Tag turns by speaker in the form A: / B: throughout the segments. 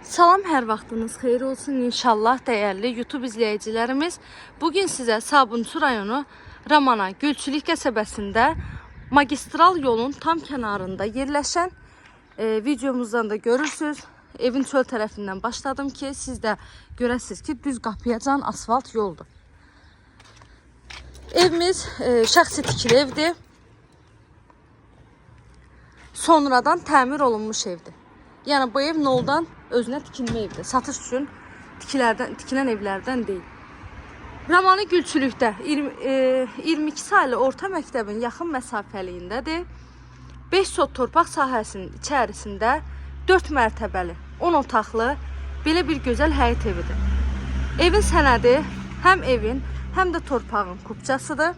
A: Salam, hər vaxtınız xeyir olsun inşallah dəyərli YouTube izləyicilərimiz. Bu gün sizə Sabunçu rayonu Ramana Gülçülük qəsəbəsində magistral yolun tam kənarında yerləşən e, videomuzdan da görürsüz. Evin çöl tərəfindən başladım ki, siz də görəsiniz ki, düz qapıyacan asfalt yoldur. Evimiz e, şəxsi tikili evdir. Sonradan təmir olunmuş evdir. Yəni bu ev noldan özünə tikilmə evdir. Satış üçün tikilərdən, tikilən evlərdən deyil. Ramanı Gülçülükdə 20, e, 22 saylı orta məktəbin yaxın məsafəliyindədir. 5 sot torpaq sahəsinin içərisində 4 mərtəbəli, 10 otaqlı belə bir gözəl həyət evidir. Evin sənədi həm evin, həm də torpağın kupçasıdır.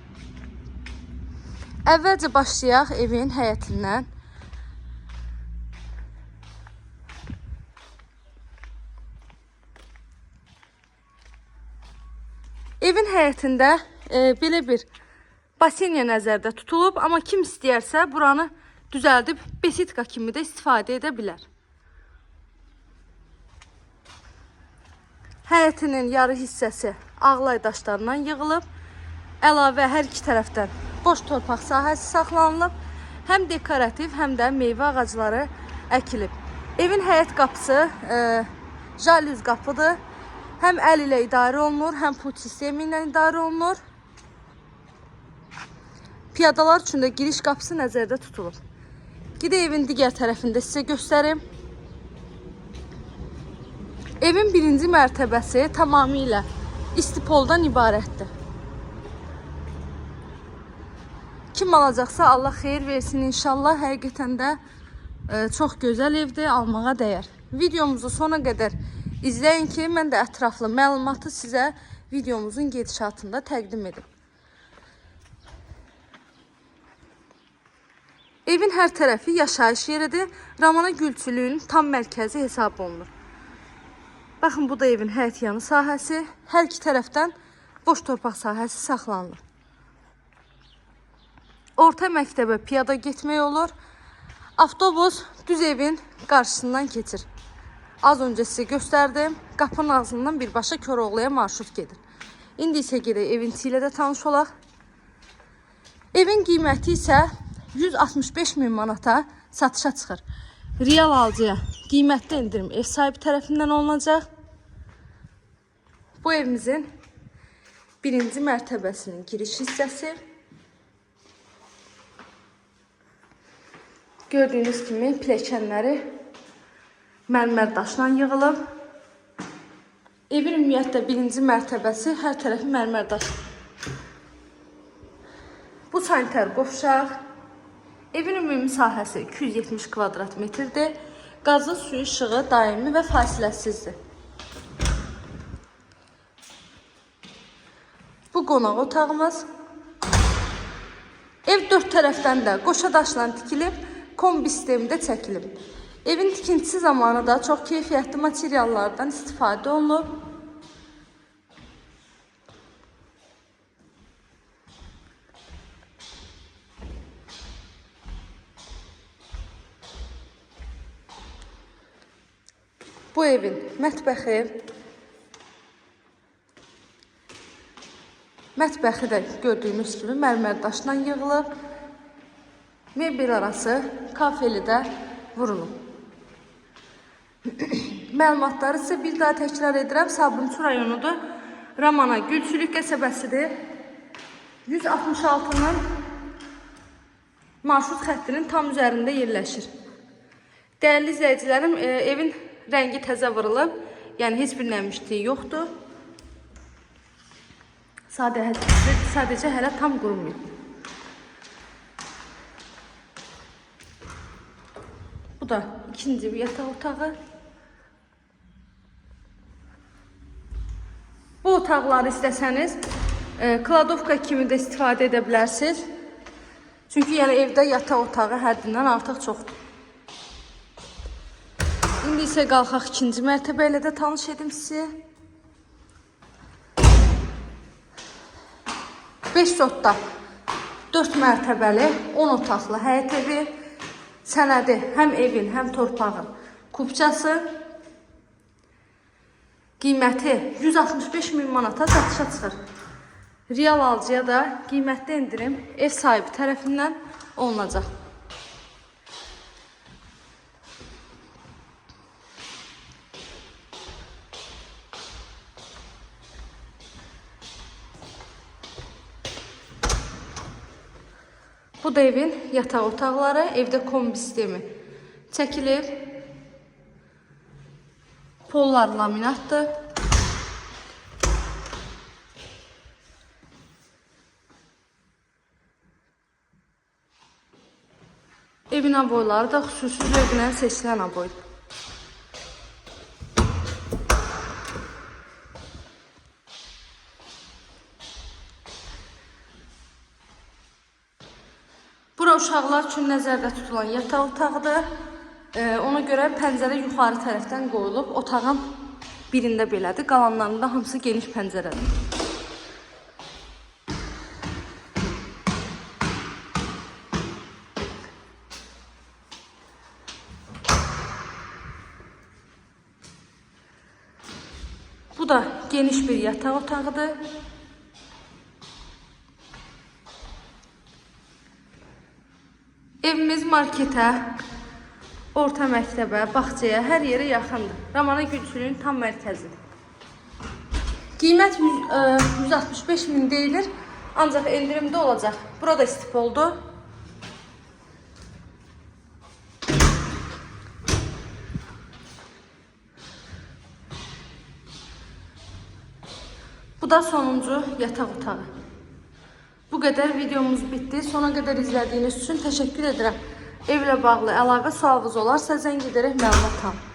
A: Əvvəlcə başlayaq evin həyətindən. Evin həyətində e, belə bir basenya nəzərdə tutulub, amma kim istəyərsə buranı düzəldib besitka kimi də istifadə edə bilər. Həyətinin yarı hissəsi ağlay daşlarından yığılıb, əlavə hər iki tərəfdən boş torpaq sahəsi saxlanılıb, həm dekorativ, həm də meyvə ağacları əkilib. Evin həyət qapısı e, jalüz qapıdır. Həm əl ilə idarə olunur, həm put sistemi ilə idarə olunur. Piyadalar üçün də giriş qapısı nəzərdə tutulur. Gide evin digər tərəfində sizə göstərim. Evin birinci mərtəbəsi tamamilə istipoldan ibarətdir. Kim alacaqsa Allah xeyir versin inşallah. Həqiqətən də e, çox gözəl evdir, almağa dəyər. Videomuzu sona qədər izləyin ki, mən də ətraflı məlumatı sizə videomuzun gedişatında təqdim edim. Evin hər tərəfi yaşayış yeridir. Ramana Gülçülüyün tam mərkəzi hesab olunur. Baxın, bu da evin həyət yanı sahəsi. Hər iki tərəfdən boş torpaq sahəsi saxlanılır. Orta məktəbə piyada getmək olur. Avtobus düz evin qarşısından keçir. Az öncə sizə göstərdim. Qapının ağzından birbaşa Koroğluya marşrut gedir. İndi isə gedək evinçi ilə də tanış olaq. Evin qiyməti isə 165 min manata satışa çıxır. Real alıcıya qiymətli endirim ev sahibi tərəfindən olunacaq. Bu evimizin birinci mərtəbəsinin giriş hissəsi. Gördüyünüz kimi pilləkənləri mərmər daşla yığılıb. Evin ümumiyyətlə birinci mərtəbəsi hər tərəfi mərmər daş. Bu sanitar qovşaq. Evin ümumi sahəsi 270 kvadrat metrdir. Qazı, suyu, işığı daimi və fasiləsizdir. Bu qonaq otağımız. Ev dörd tərəfdən də qoşa daşla tikilib, kombi sistemində çəkilib. Evin tikintisi zamanı da çox keyfiyyətli materiallardan istifadə olunub. Bu evin mətbəxi Mətbəxi də gördüyünüz kimi mərmər daşla yığılıb. Mebel arası kafeli də vurulub. Məlumatları isə bir daha təkrar edirəm. Sabunçu rayonudur. Ramana Gülçülük qəsəbəsidir. 166-nın marşrut xəttinin tam üzərində yerləşir. Dəyərli izləyicilərim, e, evin rəngi təzə vurulub. Yəni heç bir nəmişliyi yoxdur. Sadə, sadəcə hələ tam qurulmayıb. Bu da ikinci bir yataq otağı. Bu otaqları istəsəniz e, kladovka kimi də istifadə edə bilərsiniz. Çünki yəni evdə yataq otağı həddindən artıq çoxdur. İndi isə qalxaq ikinci mərtəbə ilə də tanış edim sizi. 5 sotda 4 mərtəbəli 10 otaqlı həyət evi sənədi həm evin, həm torpağın kupçası. Qiyməti 165 min manata satışa çıxır. Real alıcıya da qiymətdə endirim ev sahibi tərəfindən olunacaq. Bu da evin yataq otaqları, evdə kombi sistemi çəkilir. Pollar laminatdır. Evin aboyları da xüsusi zövqlə seçilən aboydur. Bura uşaqlar üçün nəzərdə tutulan yataq otağıdır. Ee, ona görə pəncərə yuxarı tərəfdən qoyulub. Otağın birində belədir, qalanlarında hamısı geniş pəncərədir. Bu da geniş bir yataq otağıdır. Evimiz marketə, orta məktəbə, bağçaya, hər yerə yaxındır. Ramana Gülçülüyün tam mərkəzidir. Qiymət 100, ə, 165 min deyilir, ancaq endirimdə olacaq. Burada istif oldu. Bu da sonuncu yataq otağı. Bu qədər videomuz bitdi. Sona qədər izlədiyiniz üçün təşəkkür edirəm. Evlə bağlı əlavə sualınız olarsa zəng edərək məlumat alın.